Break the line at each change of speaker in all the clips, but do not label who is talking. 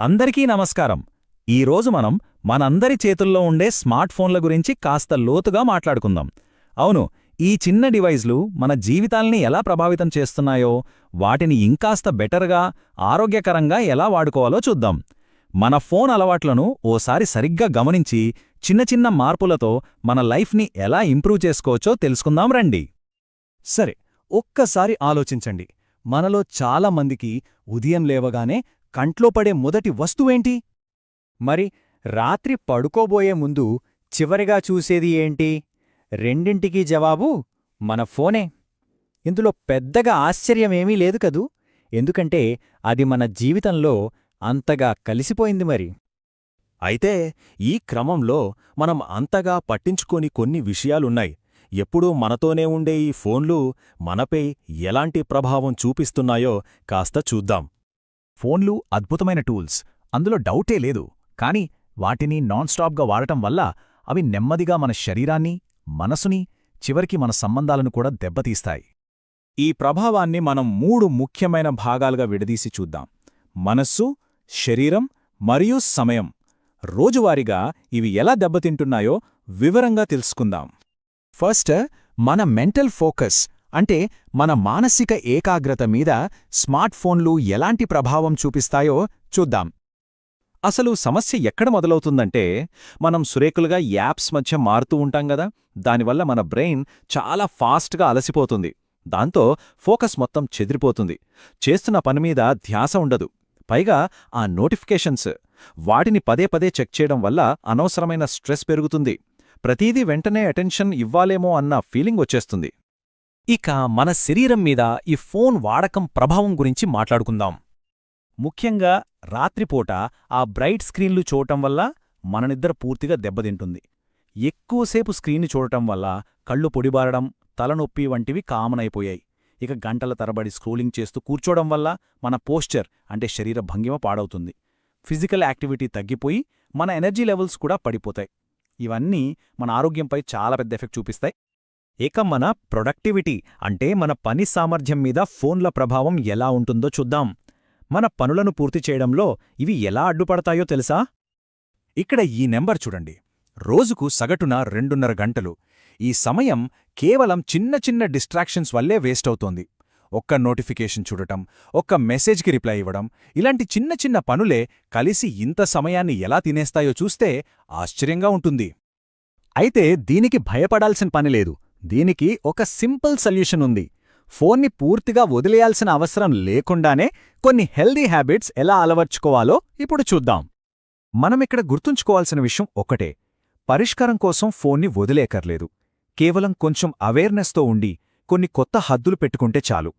అందరికీ నమస్కారం. ఈరోజు మనం మనందరి చేతుల్లో ఉండే స్మార్ట్ ఫోన్ల గురించి కాస్త లోతుగా మాట్లాడుకుందాం. అవును ఈ చిన్న డివైజ్లు మన జీవితాల్ని ఎలా ప్రభావితం చేస్తున్నాయో వాటిని ఇంకాస్త బెటర్గా ఆరోగ్యకరంగా ఎలా వాడుకోవాలో చూద్దాం. మన ఫోన్ అలవాట్లను ఓసారి సరిగ్గా గమనించి చిన్న చిన్న మార్పులతో మన లైఫ్ని ఎలా ఇంప్రూవ్ చేసుకోవచ్చో తెలుసుకుందాం రండి.
సరే ఒక్కసారి ఆలోచించండి. మనలో చాలా మందికి ఉదయం లేవగానే కంట్లో పడే మొదటి వస్తువేంటి? మరి రాత్రి పడుకోబోయే ముందు చివరిగా చూసేది ఏంటి? రెండింటికీ జవాబు మన ఫోనే. ఇందులో పెద్దగా ఆశ్చర్యమేమీ లేదు కదూ? ఎందుకంటే అది మన జీవితంలో అంతగా కలిసిపోయింది మరి.
అయితే ఈ క్రమంలో మనం అంతగా పట్టించుకోని కొన్ని విషయాలున్నాయి. ఎప్పుడూ మనతోనే ఉండే ఈ ఫోన్లు మనపై ఎలాంటి ప్రభావం చూపిస్తున్నాయో కాస్త చూద్దాం.
ఫోన్లు అద్భుతమైన టూల్స్. అందులో డౌటే లేదు. కానీ వాటిని నాన్ స్టాప్గా వాడటం వల్ల అవి నెమ్మదిగా మన శరీరాన్ని మనసుని చివరికి మన సంబంధాలను కూడా దెబ్బతీస్తాయి. ఈ ప్రభావాన్ని మనం మూడు ముఖ్యమైన భాగాలుగా విడదీసి చూద్దాం. మనస్సు శరీరం మరియు సమయం. రోజువారీగా ఇవి ఎలా దెబ్బతింటున్నాయో వివరంగా తెలుసుకుందాం. ఫస్ట్ మన మెంటల్ ఫోకస్ అంటే మన మానసిక ఏకాగ్రత మీద స్మార్ట్ ఫోన్లు ఎలాంటి ప్రభావం చూపిస్తాయో చూద్దాం. అసలు సమస్య ఎక్కడ మొదలవుతుందంటే మనం సురేకులుగా యాప్స్ మధ్య మారుతూ ఉంటాం గదా దానివల్ల మన బ్రెయిన్ చాలా ఫాస్ట్గా అలసిపోతుంది. దాంతో ఫోకస్ మొత్తం చెదిరిపోతుంది. చేస్తున్న పనిమీద ధ్యాస ఉండదు. పైగా ఆ నోటిఫికేషన్స్ వాటిని పదే పదే చెక్ చేయడం వల్ల అనవసరమైన స్ట్రెస్ పెరుగుతుంది. ప్రతీదీ వెంటనే అటెన్షన్ ఇవ్వాలేమో అన్న ఫీలింగ్ వచ్చేస్తుంది.
ఇక మన శరీరం మీద ఈ ఫోన్ వాడకం ప్రభావం గురించి మాట్లాడుకుందాం.
ముఖ్యంగా రాత్రిపూట ఆ బ్రైట్ స్క్రీన్లు చూడటం వల్ల మననిద్దర పూర్తిగా దెబ్బతింటుంది. ఎక్కువసేపు స్క్రీన్ని చూడటం వల్ల కళ్ళు పొడిబారడం తలనొప్పి వంటివి కామన్ అయిపోయాయి. ఇక గంటల తరబడి స్క్రోలింగ్ చేస్తూ కూర్చోవడం వల్ల మన పోస్చర్ అంటే శరీర భంగిమ పాడవుతుంది. ఫిజికల్ యాక్టివిటీ తగ్గిపోయి మన ఎనర్జీ లెవెల్స్ కూడా పడిపోతాయి. ఇవన్నీ మన ఆరోగ్యంపై చాలా పెద్ద ఎఫెక్ట్ చూపిస్తాయి. ఇక మన ప్రొడక్టివిటీ అంటే మన పని సామర్థ్యం మీద ఫోన్ల ప్రభావం ఎలా ఉంటుందో చూద్దాం. మన పనులను పూర్తి చేయడంలో ఇవి ఎలా అడ్డుపడతాయో తెలుసా? ఇక్కడ ఈ నెంబర్ చూడండి. రోజుకు సగటున రెండున్నర గంటలు. ఈ సమయం కేవలం చిన్న చిన్న డిస్ట్రాక్షన్స్ వల్లే వేస్ట్ అవుతోంది. ఒక్క నోటిఫికేషన్ చూడటం ఒక్క మెసేజ్కి రిప్లై ఇవ్వడం ఇలాంటి చిన్న చిన్న పనులే కలిసి ఇంత సమయాన్ని ఎలా తినేస్తాయో చూస్తే ఆశ్చర్యంగా ఉంటుంది. అయితే దీనికి భయపడాల్సిన పనిలేదు దీనికి ఒక సింపుల్ సొల్యూషన్ ఉంది. ఫోన్ని పూర్తిగా వదిలేయాల్సిన అవసరం లేకుండానే కొన్ని హెల్దీ హ్యాబిట్స్ ఎలా అలవర్చుకోవాలో ఇప్పుడు చూద్దాం. మనమిక్కడ గుర్తుంచుకోవాల్సిన విషయం ఒకటే. పరిష్కారం కోసం ఫోన్ని వదిలేకర్లేదు కేవలం కొంచెం అవేర్నెస్తో ఉండి కొన్ని కొత్త హద్దులు పెట్టుకుంటే చాలు.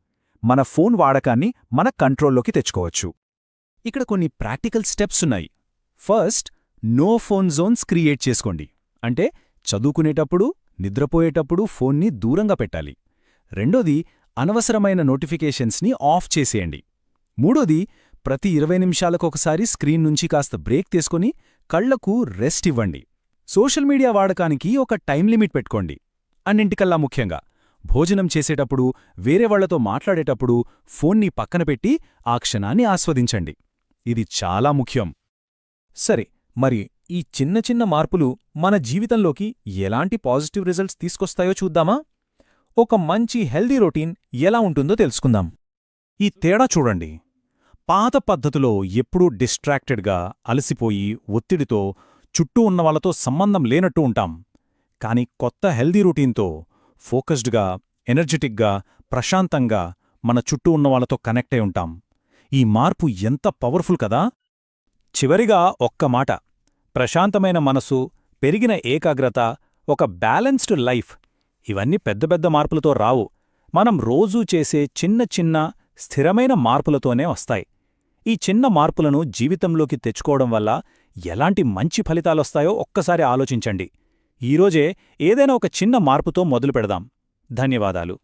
మన ఫోన్ వాడకాన్ని మన కంట్రోల్లోకి తెచ్చుకోవచ్చు. ఇక్కడ కొన్ని ప్రాక్టికల్ స్టెప్స్ ఉన్నాయి. First no phone zones create చేసుకోండి. అంటే చదువుకునేటప్పుడు నిద్రపోయేటప్పుడు ఫోన్ని దూరంగా పెట్టాలి. రెండోది అనవసరమైన నోటిఫికేషన్స్ని ఆఫ్ చేసేయండి. మూడోది ప్రతి ఇరవై నిమిషాలకొకసారి స్క్రీన్ నుంచి కాస్త బ్రేక్ తీసుకొని కళ్ళకు రెస్ట్ ఇవ్వండి. సోషల్ మీడియా వాడకానికి ఒక టైం లిమిట్ పెట్టుకోండి. అన్నింటికల్లా ముఖ్యంగా భోజనం చేసేటప్పుడు వేరే వాళ్ళతో మాట్లాడేటప్పుడు ఫోన్ని పక్కన పెట్టి ఆ క్షణాన్ని ఆస్వాదించండి. ఇది చాలా ముఖ్యం. సరే మరి ఈ చిన్న చిన్న మార్పులు మన జీవితంలోకి ఎలాంటి పాజిటివ్ రిజల్ట్స్ తీసుకొస్తాయో చూద్దామా? ఒక మంచి హెల్దీ రొటీన్ ఎలా ఉంటుందో తెలుసుకుందాం. ఈ తేడా చూడండి. పాత పద్ధతిలో ఎప్పుడూ డిస్ట్రాక్టెడ్గా అలసిపోయి ఒత్తిడితో చుట్టూ ఉన్నవాళ్ళతో సంబంధం లేనట్టు ఉంటాం. కాని కొత్త హెల్దీ రొటీన్తో ఫోకస్డ్గా ఎనర్జెటిక్గా ప్రశాంతంగా మన చుట్టూ ఉన్నవాళ్ళతో కనెక్ట్ అయి ఉంటాం. ఈ మార్పు ఎంత పవర్ఫుల్ కదా? చివరిగా ఒక్క మాట. ప్రశాంతమైన మనసు పెరిగిన ఏకాగ్రత ఒక బ్యాలెన్స్డ్ లైఫ్ ఇవన్నీ పెద్ద పెద్ద మార్పులతో రావు. మనం రోజూ చేసే చిన్న చిన్న స్థిరమైన మార్పులతోనే వస్తాయి. ఈ చిన్న మార్పులను జీవితంలోకి తెచ్చుకోవడం వల్ల ఎలాంటి మంచి ఫలితాలొస్తాయో ఒక్కసారి ఆలోచించండి. ఈరోజే ఏదైనా ఒక చిన్న మార్పుతో మొదలు పెడదాం ధన్యవాదాలు.